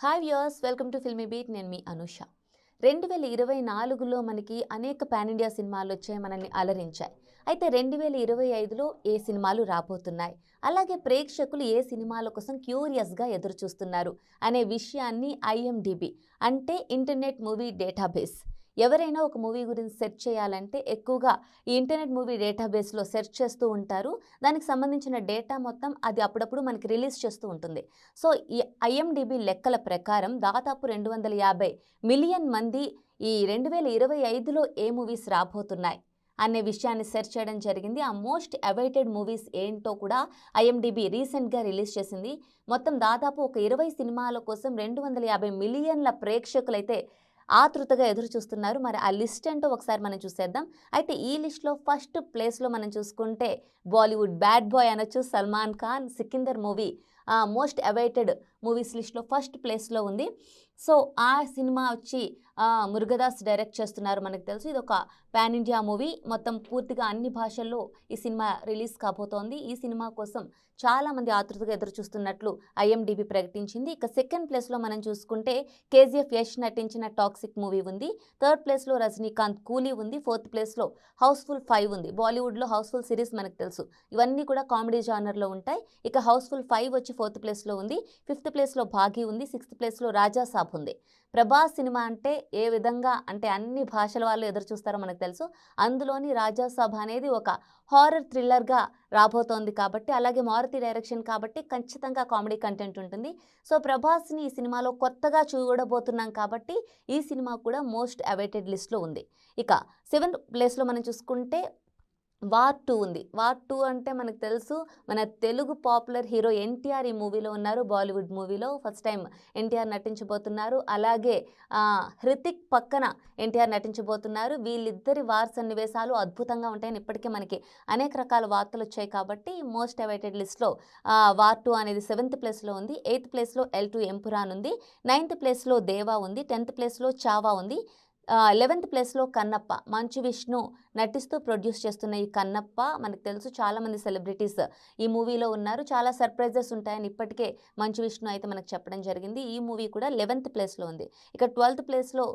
Hi viewers welcome to Filmibeat నేను మీ అనుష. రెండు వేల ఇరవై నాలుగులో మనకి అనేక పాన్ ఇండియా సినిమాలు వచ్చాయి మనల్ని అలరించాయి. అయితే రెండు వేల ఇరవై ఐదులో ఏ సినిమాలు రాబోతున్నాయి? అలాగే ప్రేక్షకులు ఏ సినిమాల కోసం క్యూరియస్గా ఎదురు చూస్తున్నారు అనే విషయాన్ని ఐఎండిబి అంటే ఇంటర్నెట్ మూవీ డేటాబేస్ ఎవరైనా ఒక మూవీ గురించి సెర్చ్ చేయాలంటే ఎక్కువగా ఈ ఇంటర్నెట్ మూవీ డేటాబేస్లో సెర్చ్ చేస్తూ ఉంటారు. దానికి సంబంధించిన డేటా మొత్తం అది అప్పుడప్పుడు మనకి రిలీజ్ చేస్తూ ఉంటుంది. సో ఈ ఐఎండిబి లెక్కల ప్రకారం దాదాపు రెండు వందల యాభై మిలియన్ మంది ఈ రెండు వేల ఇరవై ఐదులో ఏ మూవీస్ రాబోతున్నాయి అనే విషయాన్ని సెర్చ్ చేయడం జరిగింది. ఆ మోస్ట్ అవైటెడ్ మూవీస్ ఏంటో కూడా ఐఎండిబి రీసెంట్గా రిలీజ్ చేసింది. మొత్తం దాదాపు ఒక ఇరవై సినిమాల కోసం రెండు వందల యాభై మిలియన్ల ప్రేక్షకులైతే ఆతృతగా ఎదురు చూస్తున్నారు. మరి ఆ లిస్ట్ ఏంటో ఒకసారి మనం చూసేద్దాం. అయితే ఈ లిస్ట్లో ఫస్ట్ ప్లేస్లో మనం చూసుకుంటే బాలీవుడ్ బ్యాడ్ బాయ్ అనొచ్చు Salman Khan Sikandar movie most awaited movies లిస్ట్లో ఫస్ట్ ప్లేస్లో ఉంది. సో ఆ సినిమా వచ్చి మురుగదాస్ డైరెక్ట్ చేస్తున్నారు మనకు తెలుసు. ఇది ఒక పాన్ ఇండియా మూవీ. మొత్తం పూర్తిగా అన్ని భాషల్లో ఈ సినిమా రిలీజ్ కాబోతోంది. ఈ సినిమా కోసం చాలామంది ఆతృతగా ఎదురు చూస్తున్నట్లు ఐఎండిబి ప్రకటించింది. ఇక సెకండ్ ప్లేస్లో మనం చూసుకుంటే కేజీఎఫ్ యష్ నటించిన టాక్సిక్ మూవీ ఉంది. థర్డ్ ప్లేస్లో రజనీకాంత్ కూలీ ఉంది. ఫోర్త్ ప్లేస్లో హౌస్ఫుల్ ఫైవ్ ఉంది. బాలీవుడ్లో హౌస్ఫుల్ సిరీస్ మనకు తెలుసు. ఇవన్నీ కూడా కామెడీ జానర్లో ఉంటాయి. ఇక హౌస్ఫుల్ ఫైవ్ వచ్చి ఫోర్త్ ప్లేస్లో ఉంది. ఫిఫ్త్ ప్లేస్లో భాగి ఉంది. సిక్స్త్ ప్లేస్లో రాజా సాబ్ ఉంది ప్రభాస్ సినిమా అంటే ఏ విధంగా అంటే అన్ని భాషల వాళ్ళు ఎదురు చూస్తారో మనకు తెలుసు. అందులోని రాజాసభ అనేది ఒక హారర్ థ్రిల్లర్గా రాబోతోంది కాబట్టి అలాగే మారుతి డైరెక్షన్ కాబట్టి ఖచ్చితంగా కామెడీ కంటెంట్ ఉంటుంది. సో ప్రభాస్ని ఈ సినిమాలో కొత్తగా చూడబోతున్నాం కాబట్టి ఈ సినిమా కూడా మోస్ట్ అవైటెడ్ లిస్ట్లో ఉంది. ఇక సెవెంత్ ప్లేస్లో మనం చూసుకుంటే వార్ టూ ఉంది. వార్ టూ అంటే మనకు తెలుసు మన తెలుగు పాపులర్ హీరో ఎన్టీఆర్ ఈ మూవీలో ఉన్నారు. బాలీవుడ్ మూవీలో ఫస్ట్ టైం ఎన్టీఆర్ నటించబోతున్నారు. అలాగే హృతిక్ పక్కన ఎన్టీఆర్ నటించబోతున్నారు. వీళ్ళిద్దరి వార్ సన్నివేశాలు అద్భుతంగా ఉంటాయని ఇప్పటికే మనకి అనేక రకాల వార్తలు వచ్చాయి కాబట్టి మోస్ట్ అవైటెడ్ లిస్ట్లో వార్ టూ అనేది సెవెంత్ ప్లేస్లో ఉంది. ఎయిత్ ప్లేస్లో ఎల్ టూ ఎంపురాన్ ఉంది. నైన్త్ ప్లేస్లో దేవా ఉంది. టెన్త్ ప్లేస్లో చావా ఉంది. లెవెంత్ ప్లేస్లో కన్నప్ప మంచు విష్ణు నటిస్తూ ప్రొడ్యూస్ చేస్తున్న ఈ కన్నప్ప మనకు తెలుసు చాలామంది సెలబ్రిటీస్ ఈ మూవీలో ఉన్నారు. చాలా సర్ప్రైజెస్ ఉంటాయని ఇప్పటికే మంచు విష్ణు అయితే మనకు చెప్పడం జరిగింది. ఈ మూవీ కూడా లెవెంత్ ప్లేస్లో ఉంది. ఇక ట్వెల్త్ ప్లేస్లో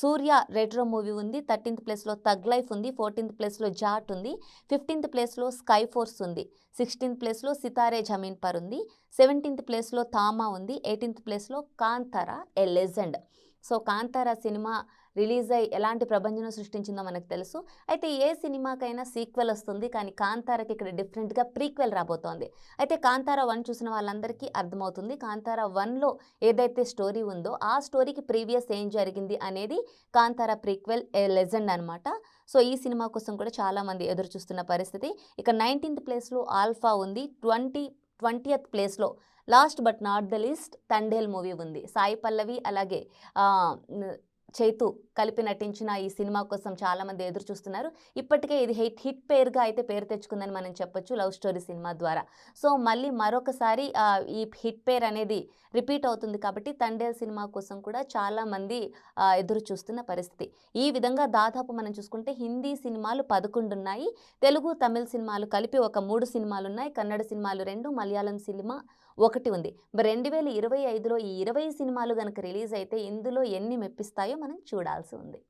సూర్య రెట్రో మూవీ ఉంది. థర్టీన్త్ ప్లేస్లో తగ్ లైఫ్ ఉంది. ఫోర్టీన్త్ ప్లేస్లో జాట్ ఉంది. ఫిఫ్టీన్త్ ప్లేస్లో స్కై ఫోర్స్ ఉంది. సిక్స్టీన్త్ ప్లేస్లో సితారే జమీన్ పర్ ఉంది. సెవెంటీన్త్ ప్లేస్లో తామా ఉంది. ఎయిటీన్త్ ప్లేస్లో Kantara a legend so Kantara cinema release అయ్యి ఎలాంటి ప్రభంజనం సృష్టించిందో మనకు తెలుసు. అయితే ఏ సినిమాకైనా సీక్వెల్ వస్తుంది కానీ కాంతారకి ఇక్కడ డిఫరెంట్గా ప్రీక్వెల్ రాబోతోంది. అయితే కాంతార వన్ చూసిన వాళ్ళందరికీ అర్థమవుతుంది. కాంతార వన్లో ఏదైతే స్టోరీ ఉందో ఆ స్టోరీకి ప్రీవియస్ ఏం జరిగింది అనేది కాంతార ప్రీక్వెల్ ఏ లెజెండ్ అనమాట సో ఈ సినిమా కోసం కూడా చాలామంది ఎదురు చూస్తున్న పరిస్థితి. ఇక నైన్టీన్త్ ప్లేస్లో ఆల్ఫా ఉంది. ట్వంటీ ట్వంటీయత్ ప్లేస్లో. Last but not the list Thandel movie ఉంది. సాయి పల్లవి అలాగే చైతు కలిపి నటించిన ఈ సినిమా కోసం చాలామంది ఎదురు చూస్తున్నారు. ఇప్పటికే ఇది హిట్ హిట్ పేరుగా అయితే పేరు తెచ్చుకుందని మనం చెప్పొచ్చు లవ్ స్టోరీ సినిమా ద్వారా. సో మళ్ళీ మరొకసారి ఈ హిట్ పేరు అనేది రిపీట్ అవుతుంది కాబట్టి తండేల్ సినిమా కోసం కూడా చాలామంది ఎదురు చూస్తున్న పరిస్థితి. ఈ విధంగా దాదాపు మనం చూసుకుంటే హిందీ సినిమాలు పదకొండు ఉన్నాయి తెలుగు తమిళ సినిమాలు కలిపి ఒక మూడు సినిమాలు ఉన్నాయి కన్నడ సినిమాలు రెండు మలయాళం సినిమా ఒకటి ఉంది. రెండు వేల ఇరవై ఐదులో ఈ ఇరవై సినిమాలు కనుక రిలీజ్ అయితే ఇందులో ఎన్ని మెప్పిస్తాయో మనం చూడాల్సి ఉంది.